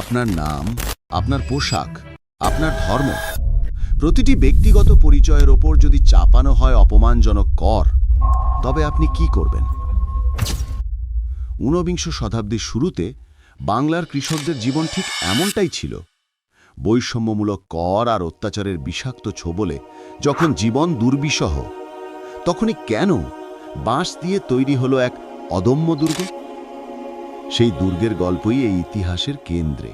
আপনার নাম, আপনার পোশাক, আপনার ধর্ম। প্রতিটি ব্যক্তিগত পরিচয়ের ওপর যদি চাপানো হয় অপমানজনক কর, তবে আপনি কি করবেন? ঊনবিংশ শতাব্দীর শুরুতে বাংলার কৃষকদের জীবন ঠিক এমনটাই ছিল। বৈষম্যমূলক কর আর অত্যাচারের বিষাক্ত ছোবলে যখন জীবন দুর্বিষহ, তখনই কেন বাঁশ দিয়ে তৈরি হলো এক অদম্য দুর্গ? সেই দুর্গের গল্পই এই ইতিহাসের কেন্দ্রে।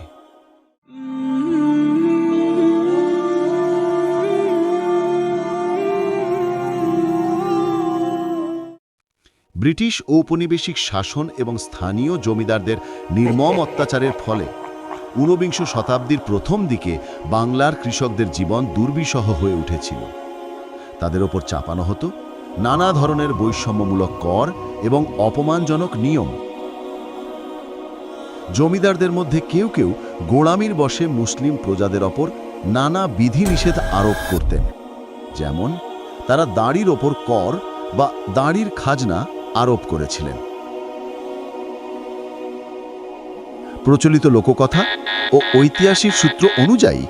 ব্রিটিশ ঔপনিবেশিক শাসন এবং স্থানীয় জমিদারদের নির্মম অত্যাচারের ফলে ঊনবিংশ শতাব্দীর প্রথম দিকে বাংলার কৃষকদের জীবন দুর্বিষহ হয়ে উঠেছিল। তাদের ওপর চাপানো হতো নানা ধরনের বৈষম্যমূলক কর এবং অপমানজনক নিয়ম। জমিদারদের মধ্যে কেউ কেউ গোড়ামির বসে মুসলিম প্রজাদের ওপর নানা বিধিনিষেধ আরোপ করতেন। যেমন, তারা দাঁড়ির ওপর কর বা দাঁড়ির খাজনা আরোপ করেছিলেন। প্রচলিত লোককথা ও ঐতিহাসিক সূত্র অনুযায়ী,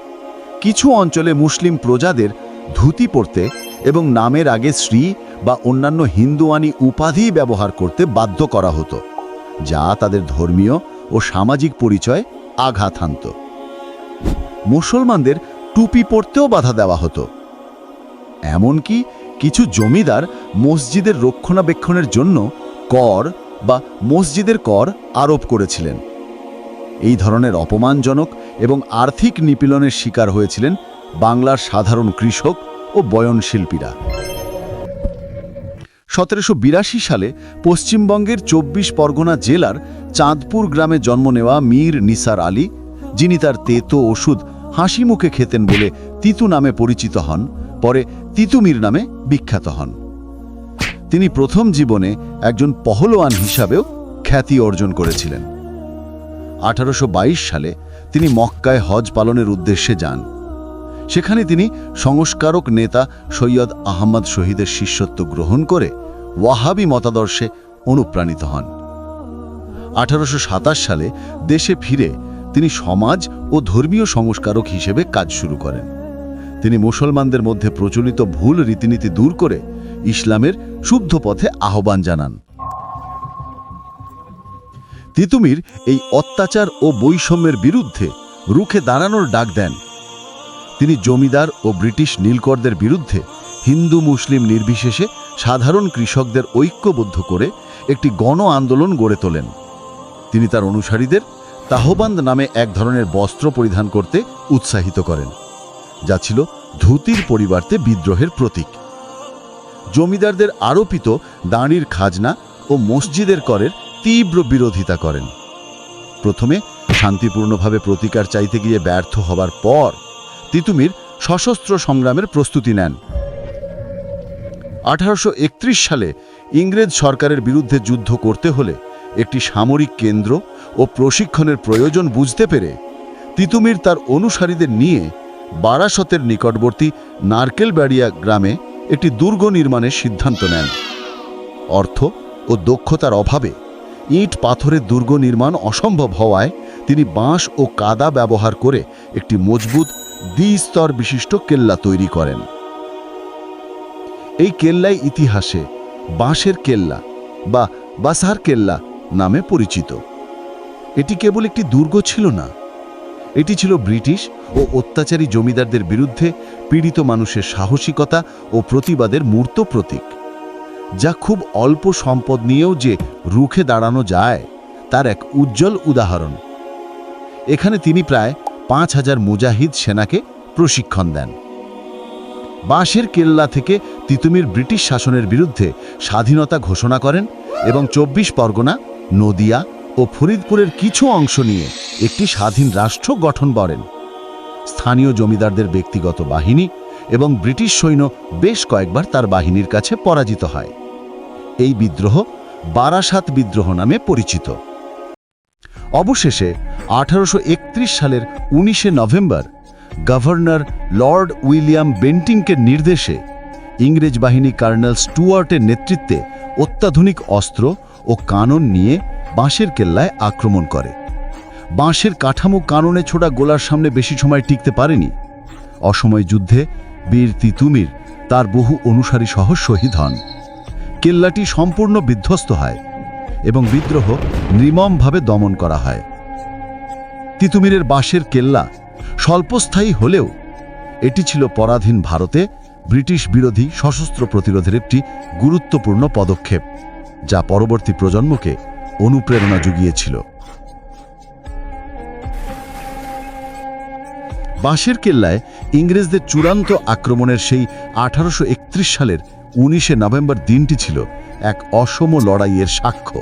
কিছু অঞ্চলে মুসলিম প্রজাদের ধুতি পরতে এবং নামের আগে শ্রী বা অন্যান্য হিন্দুয়ানি উপাধি ব্যবহার করতে বাধ্য করা হতো, যা তাদের ধর্মীয় ও সামাজিক পরিচয় আঘাত হানত মুসলমানদের টুপি পরতেও বাধা দেওয়া হতো। এমনকি কিছু জমিদার মসজিদের রক্ষণাবেক্ষণের জন্য কর বা মসজিদের কর আরোপ করেছিলেন। এই ধরনের অপমানজনক এবং আর্থিক নিপীড়নের শিকার হয়েছিলেন বাংলার সাধারণ কৃষক ও বয়নশিল্পীরা। সতেরোশো বিরাশি সালে পশ্চিমবঙ্গের চব্বিশ পরগনা জেলার চাঁদপুর গ্রামে জন্ম নেওয়া মীর নিসার আলী, যিনি তার তেতো ওষুধ হাসি মুখে খেতেন বলে তিতু নামে পরিচিত হন, পরে তিতুমির নামে বিখ্যাত হন। তিনি প্রথম জীবনে একজন পহলোয়ান হিসাবেও খ্যাতি অর্জন করেছিলেন। আঠারোশো বাইশ সালে তিনি মক্কায় হজ পালনের উদ্দেশ্যে যান। সেখানে তিনি সংস্কারক নেতা সৈয়দ আহমদ শহীদের শিষ্যত্ব গ্রহণ করে ওয়াহাবি মতাদর্শে অনুপ্রাণিত হন। আঠারোশো সাতাশ সালে দেশে ফিরে তিনি সমাজ ও ধর্মীয় সংস্কারক হিসেবে কাজ শুরু করেন। তিনি মুসলমানদের মধ্যে প্রচলিত ভুল রীতিনীতি দূর করে ইসলামের শুদ্ধ পথে আহ্বান জানান। তিতুমির এই অত্যাচার ও বৈষম্যের বিরুদ্ধে রুখে দাঁড়ানোর ডাক দেন তিনি জমিদার ও ব্রিটিশ নীলকরদের বিরুদ্ধে হিন্দু মুসলিম নির্বিশেষে সাধারণ কৃষকদের ঐক্যবদ্ধ করে একটি গণ আন্দোলন গড়ে তোলেন। তিনি তার অনুসারীদের তাহবান্দ নামে এক ধরনের বস্ত্র পরিধান করতে উৎসাহিত করেন, যা ছিল ধুতির পরিবর্তে বিদ্রোহের প্রতীক। জমিদারদের আরোপিত দাঁড়ির খাজনা ও মসজিদের করের তীব্র বিরোধিতা করেন। প্রথমে শান্তিপূর্ণভাবে প্রতিকার চাইতে গিয়ে ব্যর্থ হবার পর তিতুমির সশস্ত্র সংগ্রামের প্রস্তুতি নেন। আঠারোশো একত্রিশ সালে ইংরেজ সরকারের বিরুদ্ধে যুদ্ধ করতে হলে একটি সামরিক কেন্দ্র ও প্রশিক্ষণের প্রয়োজন বুঝতে পেরে তিতুমির তার অনুসারীদের নিয়ে বারাসতের নিকটবর্তী নারকেলবাড়িয়া গ্রামে একটি দুর্গ নির্মাণের সিদ্ধান্ত নেন। অর্থ ও দক্ষতার অভাবে ইট পাথরের দুর্গ নির্মাণ অসম্ভব হওয়ায় তিনি বাঁশ ও কাদা ব্যবহার করে একটি মজবুত দ্বিস্তর বিশিষ্ট কেল্লা তৈরি করেন। এই কেল্লাই ইতিহাসে বাঁশের কেল্লা বা বাসার কেল্লা নামে পরিচিত। এটি কেবল একটি দুর্গ ছিল না, এটি ছিল ব্রিটিশ ও অত্যাচারী জমিদারদের বিরুদ্ধে পীড়িত মানুষের সাহসিকতা ও প্রতিবাদের মূর্ত প্রতীক। যা খুব অল্প সম্পদ নিয়েও যে রুখে দাঁড়ানো যায়, তার এক উজ্জ্বল উদাহরণ। এখানে তিনি প্রায় পাঁচ হাজার মুজাহিদ সেনাকে প্রশিক্ষণ দেন। বাঁশের কেল্লা থেকে তিতুমির ব্রিটিশ শাসনের বিরুদ্ধে স্বাধীনতা ঘোষণা করেন এবং চব্বিশ পরগনা, নদিয়া ও ফরিদপুরের কিছু অংশ নিয়ে একটি স্বাধীন রাষ্ট্র গঠন করেন। স্থানীয় জমিদারদের ব্যক্তিগত বাহিনী এবং ব্রিটিশ সৈন্য বেশ কয়েকবার তার বাহিনীর কাছে পরাজিত হয়। এই বিদ্রোহ বারাসাত বিদ্রোহ নামে পরিচিত। অবশেষে আঠারোশো একত্রিশ সালের উনিশে নভেম্বর গভর্নর লর্ড উইলিয়াম বেন্টিংকের নির্দেশে ইংরেজ বাহিনী কর্নেল স্টুয়ার্টের নেতৃত্বে অত্যাধুনিক অস্ত্র ও কানন নিয়ে বাঁশের কেল্লায় আক্রমণ করে। বাঁশের কাঠামো কাননে ছোড়া গোলার সামনে বেশি সময় টিকতে পারেনি। অসময় যুদ্ধে বীর তিতুমির তার বহু অনুসারী সহ শহীদ হন। কেল্লাটি সম্পূর্ণ বিধ্বস্ত হয়। এবং বিদ্রোহ নির্মমভাবে দমন করা হয়। তিতুমিরের বাঁশের কেল্লা স্বল্পস্থায়ী হলেও এটি ছিল পরাধীন ভারতে ব্রিটিশ বিরোধী সশস্ত্র প্রতিরোধের একটি গুরুত্বপূর্ণ পদক্ষেপ, যা পরবর্তী প্রজন্মকে অনুপ্রেরণা জুগিয়েছিল। বাঁশের কেল্লায় ইংরেজদের চূড়ান্ত আক্রমণের সেই আঠারোশো একত্রিশ সালের উনিশে নভেম্বর দিনটি ছিল এক অসম লড়াইয়ের সাক্ষ্য।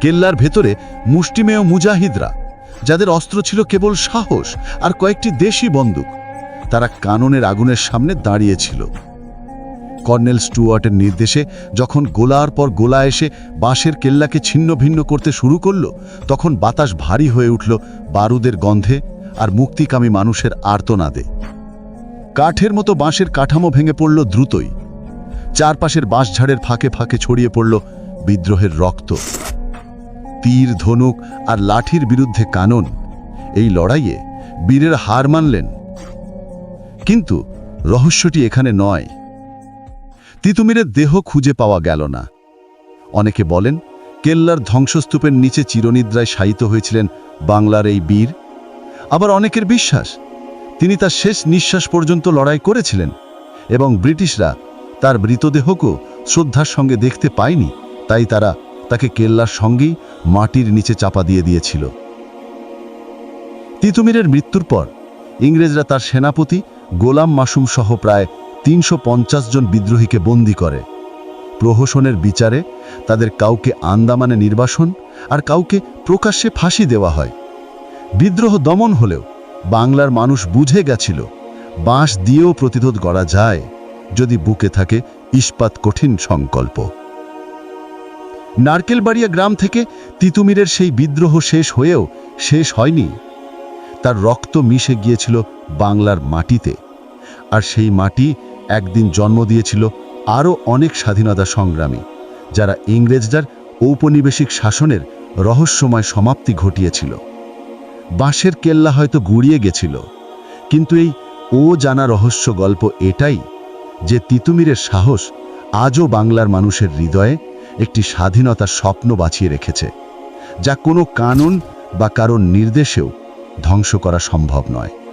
কেল্লার ভেতরে মুষ্টিমেয় মুজাহিদরা, যাদের অস্ত্র ছিল কেবল সাহস আর কয়েকটি দেশি বন্দুক, তারা কাননের আগুনের সামনে দাঁড়িয়েছিল। কর্নেল স্টুয়ার্টের নির্দেশে যখন গোলার পর গোলা এসে বাঁশের কেল্লাকে ছিন্ন ভিন্ন করতে শুরু করল, তখন বাতাস ভারী হয়ে উঠল বারুদের গন্ধে আর মুক্তিকামী মানুষের আর্তনাদে। কাঠের মতো বাঁশের কাঠামো ভেঙে পড়ল দ্রুতই। চারপাশের বাঁশঝাড়ের ফাঁকে ফাঁকে ছড়িয়ে পড়ল বিদ্রোহের রক্ত। তীর, ধনুক আর লাঠির বিরুদ্ধে কানন, এই লড়াইয়ে বীরের হার মানলেন। কিন্তু রহস্যটি এখানে নয়। তিতুমিরের দেহ খুঁজে পাওয়া গেল না। অনেকে বলেন, কেল্লার ধ্বংসস্তূপের নিচে চিরনিদ্রায় শায়িত হয়েছিলেন বাংলার এই বীর। আবার অনেকের বিশ্বাস, তিনি তার শেষ নিঃশ্বাস পর্যন্ত লড়াই করেছিলেন এবং ব্রিটিশরা তার মৃতদেহকেও শ্রদ্ধার সঙ্গে দেখতে পায়নি, তাই তারা তাকে কেল্লার সঙ্গেই মাটির নিচে চাপা দিয়ে দিয়েছিল। তিতুমিরের মৃত্যুর পর ইংরেজরা তার সেনাপতি গোলাম মাসুম সহ প্রায় তিনশো পঞ্চাশ জন বিদ্রোহীকে বন্দি করে। প্রহসনের বিচারে তাদের কাউকে আন্দামানে নির্বাসন আর কাউকে প্রকাশ্যে ফাঁসি দেওয়া হয়। বিদ্রোহ দমন হলেও বাংলার মানুষ বুঝে গেছিল, বাঁশ দিয়েও প্রতিরোধ করা যায়। যদি বুকে থাকে ইস্পাত কঠিন সংকল্প। নারকেলবাড়িয়া গ্রাম থেকে তিতুমিরের সেই বিদ্রোহ শেষ হয়েও শেষ হয়নি। তার রক্ত মিশে গিয়েছিল বাংলার মাটিতে। আর সেই মাটি একদিন জন্ম দিয়েছিল আরও অনেক স্বাধীনতা সংগ্রামী, যারা ইংরেজদের ঔপনিবেশিক শাসনের রহস্যময় সমাপ্তি ঘটিয়েছিল। বাঁশের কেল্লা হয়তো গুড়িয়ে গেছিল, কিন্তু এই ও জানা রহস্য গল্প এটাই যে তিতুমিরের সাহস আজও বাংলার মানুষের হৃদয়ে একটি স্বাধীনতার স্বপ্ন বাঁচিয়ে রেখেছে, যা কোনো কানুন বা কারোর নির্দেশেও ধ্বংস করা সম্ভব নয়।